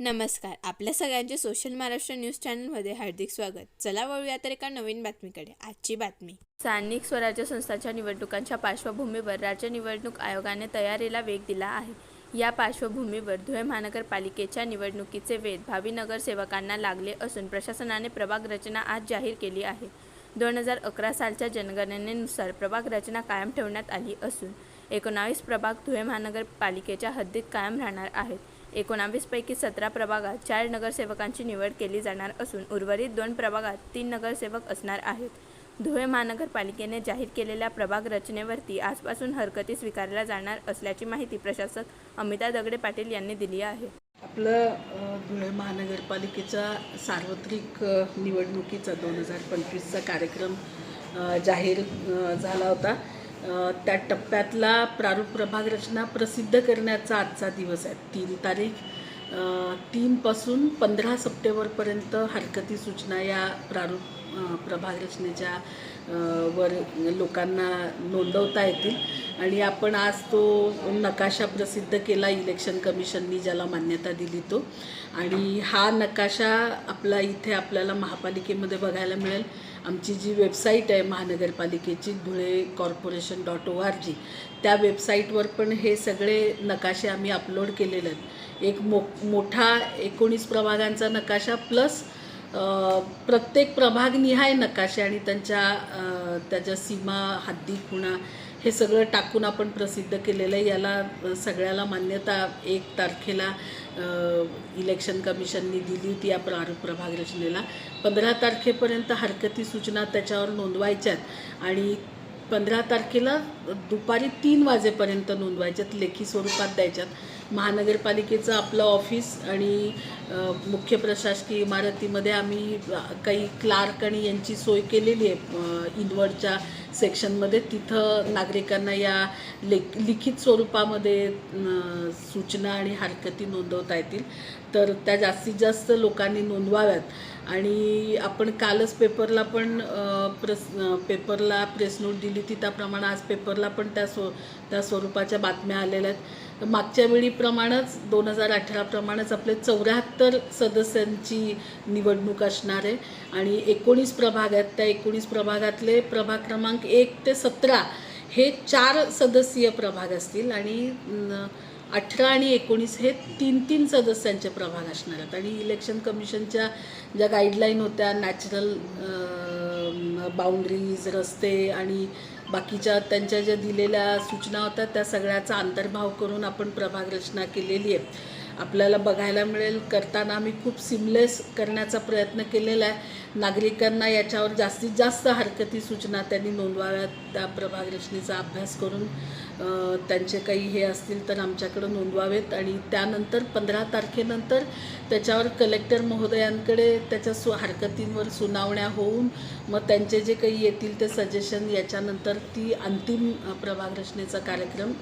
नमस्कार. आपल्या सगळ्यांचे सोशल महाराष्ट्र न्यूज चॅनलमध्ये हार्दिक स्वागत. चला वळूया तर एका नवीन बातमीकडे. आजची बातमी. स्थानिक स्वराज्य संस्थांच्या निवडणुकांच्या पार्श्वभूमीवर राज्य निवडणूक आयोगाने तयारीला वेग दिला आहे. या पार्श्वभूमीवर धुळे महानगरपालिकेच्या निवडणुकीचे वेध भावी नगरसेवकांना लागले असून प्रशासनाने प्रभाग रचना आज जाहीर केली आहे. दोन हजार अकरा सालच्या जनगणनेनुसार प्रभाग रचना कायम ठेवण्यात आली असून एकोणावीस प्रभाग धुळे महानगरपालिकेच्या हद्दीत कायम राहणार आहेत. एकोणावीसपैकी सतरा प्रभागात चार नगरसेवकांची निवड केली जाणार असून उर्वरित दोन प्रभागात तीन नगरसेवक असणार आहेत. धुळे महानगरपालिकेने जाहीर केलेल्या प्रभाग रचनेवरती आजपासून हरकती स्वीकारल्या जाणार असल्याची माहिती प्रशासक अमिता दगडे पाटील यांनी दिली आहे. आपलं धुळे महानगरपालिकेचा सार्वत्रिक निवडणुकीचा दोन हजार पंचवीसचा कार्यक्रम जाहीर झाला होता. त्या टप्प्यातला प्रारूप प्रभाग रचना प्रसिद्ध करण्याचा आजचा दिवस आहे. तीन तारीख तीनपासून पंधरा सप्टेंबरपर्यंत हरकती सूचना या प्रारूप प्रभाग रचनेच्या वर लोकांना नोंदवता येतील. आणि आपण आज तो नकाशा प्रसिद्ध केला इलेक्शन कमिशननी ज्याला मान्यता दिली तो. आणि हा नकाशा आपला इथे आपल्याला महापालिकेमध्ये बघायला मिळेल. आमची जी वेबसाईट आहे महानगरपालिकेची Dhule corporation dot O R G त्या वेबसाईटवर पण हे सगळे नकाशे आम्ही अपलोड केलेले आहेत. एक मो मोठा एकोणीस प्रभागांचा नकाशा प्लस प्रत्येक प्रभागनिहाय नकाशे आणि त्यांच्या त्याच्या सीमा हद्दी खुणा हे सगळं टाकून आपण प्रसिद्ध केलेलं आहे. याला सगळ्याला मान्यता एक तारखेला इलेक्शन कमिशननी दिली होती या प्रारूप प्रभाग रचनेला. पंधरा तारखेपर्यंत हरकती सूचना त्याच्यावर नोंदवायच्यात आणि पंधरा तारखेला दुपारी तीन वाजेपर्यंत नोंदवायच्यात लेखी स्वरूपात द्यायच्यात महानगरपालिकेचं आपलं ऑफिस आणि मुख्य प्रशासकीय इमारतीमध्ये आम्ही काही क्लार्क आणि यांची सोय केलेली आहे इनवर्डच्या सेक्शनमध्ये. तिथं नागरिकांना या लेख लिखित स्वरूपामध्ये सूचना आणि हरकती नोंदवता येतील. तर त्या जास्तीत जास्त लोकांनी नोंदवाव्यात. आणि आपण कालच पेपरला पण प्रस पेपरला प्रेस नोट दिली. ती त्याप्रमाणे आज पेपरला पण त्या स्व त्या स्वरूपाच्या बातम्या आलेल्या आहेत. तर मागच्या वेळीप्रमाणेच दोन हजार अठराप्रमाणेच आपले चौऱ्याहत्तर सदस्यांची निवडणूक असणार आहे. आणि एकोणीस प्रभाग आहेत त्या एकोणीस प्रभागातले प्रभाग क्रमांक एक ते सतरा हे चार सदस्यीय प्रभाग असतील. आणि अठरा आणि एकोणीस हे तीन तीन सदस्यांचे प्रभाग असणार आहेत. आणि इलेक्शन कमिशनच्या ज्या गाईडलाईन होत्या नॅचरल बाउंड्रीज रस्ते आणि बाकीच्या त्यांच्या ज्या दिलेल्या सूचना होत्या त्या सगळ्याचा अंतर्भाव करून आपण प्रभाग रचना केलेली आहे. आपल्याला बघायला मिळेल. करताना आम्ही खूप सिमलेस करण्याचा प्रयत्न केलेला आहे. नागरिकांना याच्यावर जास्तीत जास्त हरकती सूचना त्यांनी नोंदवाव्यात त्या प्रभाग रचनेचा अभ्यास करून त्यांचे काही हे असतील तर आमच्याकडं नोंदवावेत. आणि त्यानंतर पंधरा तारखेनंतर त्याच्यावर कलेक्टर महोदयांकडे त्याच्या सु हरकतींवर सुनावण्या होऊन मग त्यांचे जे काही येतील ते सजेशन याच्यानंतर ती अंतिम प्रभागरचनेचा प्रभाग रचनेचा कार्यक्रम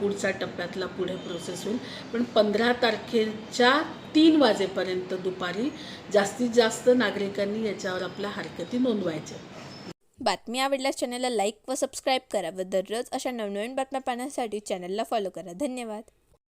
पुढचा टप्प्यातला पुढे प्रोसेस होईल. पण पंधरा तारखेच्या तीन वाजेपर्यंत दुपारी जास्तीत जास्त नागरिकांनी याच्यावर आपल्या हरकती नोंदवायच्या. बातमी आवडल्यास चॅनलला लाईक व सबस्क्राईब करा व दररोज अशा नवनवीन बातम्या पाहण्यासाठी चॅनलला फॉलो करा. धन्यवाद.